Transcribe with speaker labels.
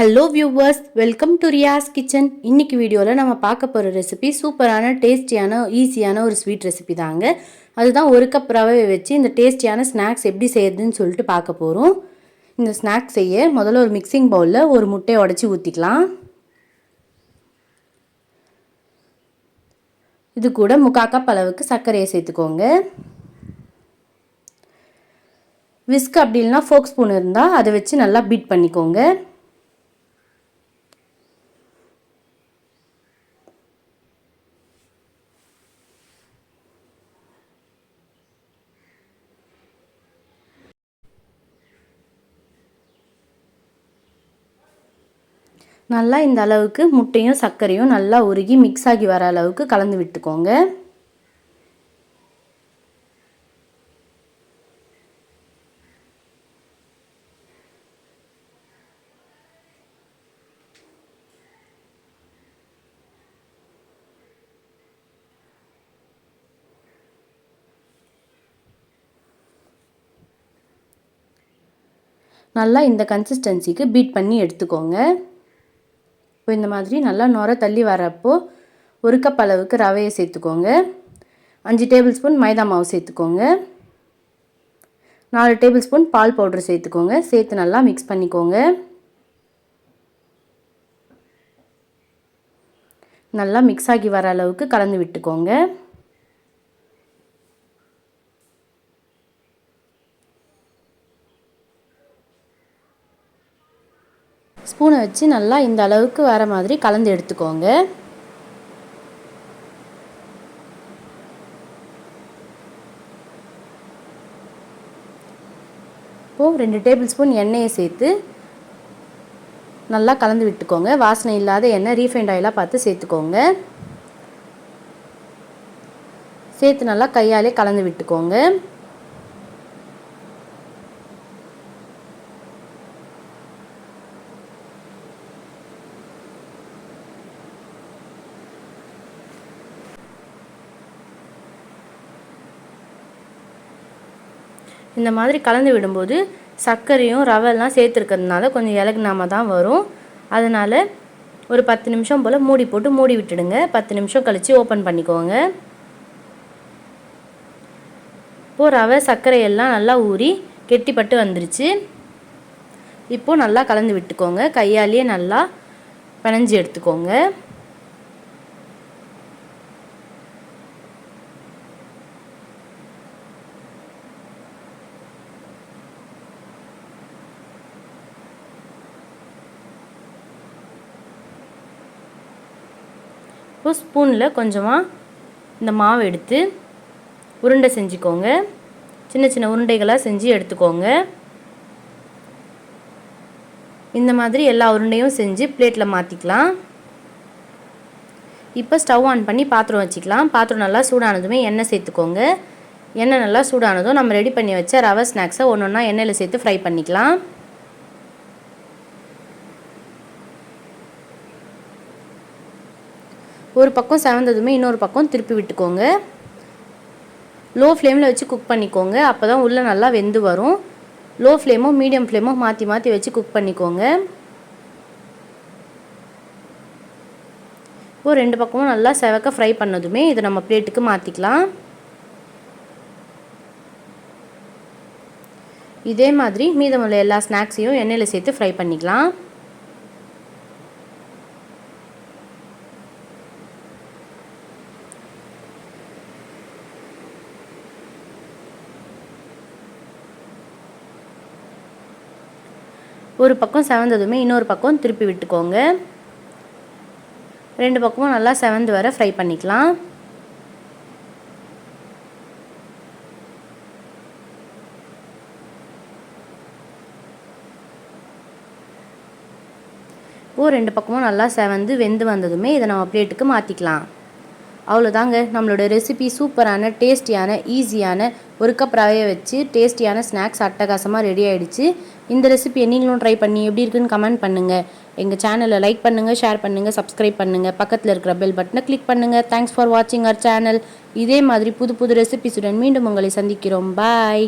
Speaker 1: Hello viewers welcome to Riya's kitchen இன்னைக்கு வீடியோவில் நம்ம பார்க்க போகிற ரெசிபி சூப்பரான டேஸ்டியான ஈஸியான ஒரு ஸ்வீட் ரெசிபி தாங்க. அதுதான் ஒரு கப் ரவை வச்சு இந்த டேஸ்டியான ஸ்நாக்ஸ் எப்படி செய்யறதுன்னு சொல்லிட்டு பார்க்க போகிறோம் இந்த ஸ்நாக்ஸ் செய்ய முதல்ல ஒரு மிக்சிங் பவுலில் ஒரு முட்டையை உடச்சி ஊற்றிக்கலாம் இது கூட முக்கா கப் அளவுக்கு சர்க்கரையை சேர்த்துக்கோங்க. விஸ்க் அப்படி இல்லைனா ஃபோக் ஸ்பூன் இருந்தால் அதை வச்சு நல்லா பீட் பண்ணிக்கோங்க. நல்லா இந்த அளவுக்கு முட்டையும் சர்க்கரையும் நல்லா உருகி மிக்ஸ் ஆகி வர அளவுக்கு கலந்து விட்டுக்கோங்க. நல்லா இந்த கன்சிஸ்டன்சிக்கு பீட் பண்ணி எடுத்துக்கோங்க. இப்போ இந்த மாதிரி நல்லா நுர தள்ளி வரப்போ ஒரு கப் அளவுக்கு ரவையை சேர்த்துக்கோங்க. அஞ்சு டேபிள் ஸ்பூன் மைதா மாவு சேர்த்துக்கோங்க. நாலு டேபிள் ஸ்பூன் பால் பவுட்ரு சேர்த்துக்கோங்க. சேர்த்து நல்லா மிக்ஸ் பண்ணிக்கோங்க. நல்லா மிக்ஸ் ஆகி வர அளவுக்கு கலந்து விட்டுக்கோங்க. ஸ்பூனை வச்சு நல்லா இந்த அளவுக்கு வர மாதிரி கலந்து எடுத்துக்கோங்க. இப்போது ரெண்டு டேபிள் ஸ்பூன் எண்ணெயை சேர்த்து நல்லா கலந்து விட்டுக்கோங்க. வாசனை இல்லாத எண்ணெய் ரீஃபைண்ட் ஆயிலாக பார்த்து சேர்த்துக்கோங்க. சேர்த்து நல்லா கையாலே கலந்து விட்டுக்கோங்க. இந்த மாதிரி கலந்து விடும்போது சர்க்கரையும் ரவெல்லாம் சேர்த்துருக்கிறதுனால கொஞ்சம் இலகுனாம தான் வரும். அதனால் ஒரு பத்து நிமிஷம் போல் மூடி போட்டு மூடி விட்டுடுங்க. பத்து நிமிஷம் கழித்து ஓப்பன் பண்ணிக்கோங்க. இப்போது ரவை சர்க்கரையெல்லாம் நல்லா ஊறி கெட்டிப்பட்டு வந்துருச்சு. இப்போது நல்லா கலந்து விட்டுக்கோங்க. கையாலேயே நல்லா பிணைஞ்சி எடுத்துக்கோங்க. இப்போ ஸ்பூனில் கொஞ்சமாக இந்த மாவு எடுத்து உருண்டை செஞ்சுக்கோங்க. சின்ன சின்ன உருண்டைகளாக செஞ்சு எடுத்துக்கோங்க. இந்த மாதிரி எல்லா உருண்டையும் செஞ்சு பிளேட்டில் மாற்றிக்கலாம் இப்போ ஸ்டவ் ஆன் பண்ணி பாத்திரம் வச்சுக்கலாம். பாத்திரம் நல்லா சூடானதுமே எண்ணெய் சேர்த்துக்கோங்க. எண்ணெய் நல்லா சூடானதும் நம்ம ரெடி பண்ணி வச்ச ரவை ஸ்நாக்ஸை ஒன்று ஒன்றா எண்ணெயில் சேர்த்து ஃப்ரை பண்ணிக்கலாம். ஒரு பக்கம் செவந்ததுமே இன்னொரு பக்கம் திருப்பி விட்டுக்கோங்க. லோ ஃப்ளேமில் வச்சு குக் பண்ணிக்கோங்க. அப்போ தான் உள்ளே நல்லா வெந்து வரும். லோ ஃப்ளேமோ மீடியம் ஃப்ளேமோ மாற்றி மாற்றி வச்சு குக் பண்ணிக்கோங்க. இப்போது ரெண்டு பக்கமும் நல்லா செவக்க ஃப்ரை பண்ணதுமே இதை நம்ம பிளேட்டுக்கு மாற்றிக்கலாம் இதே மாதிரி மீதமுள்ள எல்லா ஸ்நாக்ஸையும் எண்ணெயில் சேர்த்து ஃப்ரை பண்ணிக்கலாம். ஒரு பக்கம் செவந்ததுமே இன்னொரு பக்கம் திருப்பி விட்டுக்கோங்க. ரெண்டு பக்கமும் நல்லா செவந்து வர ஃப்ரை பண்ணிக்கலாம். ஓ ரெண்டு பக்கமும் நல்லா செவந்து வெந்து வந்ததுமே இதை நம்ம பிளேட்டுக்கு மாற்றிக்கலாம் அவ்வளோதாங்க நம்மளோட ரெசிபி சூப்பரான டேஸ்டியான ஈஸியான ஒரு கப் ரவையை வச்சு டேஸ்டியான ஸ்நாக்ஸ் அட்டகாசமாக ரெடி ஆகிடுச்சு இந்த ரெசிபியை நீங்களும் ட்ரை பண்ணி எப்படி இருக்குன்னு கமெண்ட் பண்ணுங்கள் எங்கள் சேனலை லைக் பண்ணுங்கள் ஷேர் பண்ணுங்கள் சப்ஸ்கிரைப் பண்ணுங்கள் பக்கத்தில் இருக்கிற பெல் பட்டனை கிளிக் பண்ணுங்கள் தேங்க்ஸ் ஃபார் வாட்சிங் அவர் சேனல் இதே மாதிரி புது புது ரெசிபிஸுடன் மீண்டும் உங்களை சந்திக்கிறோம். பாய்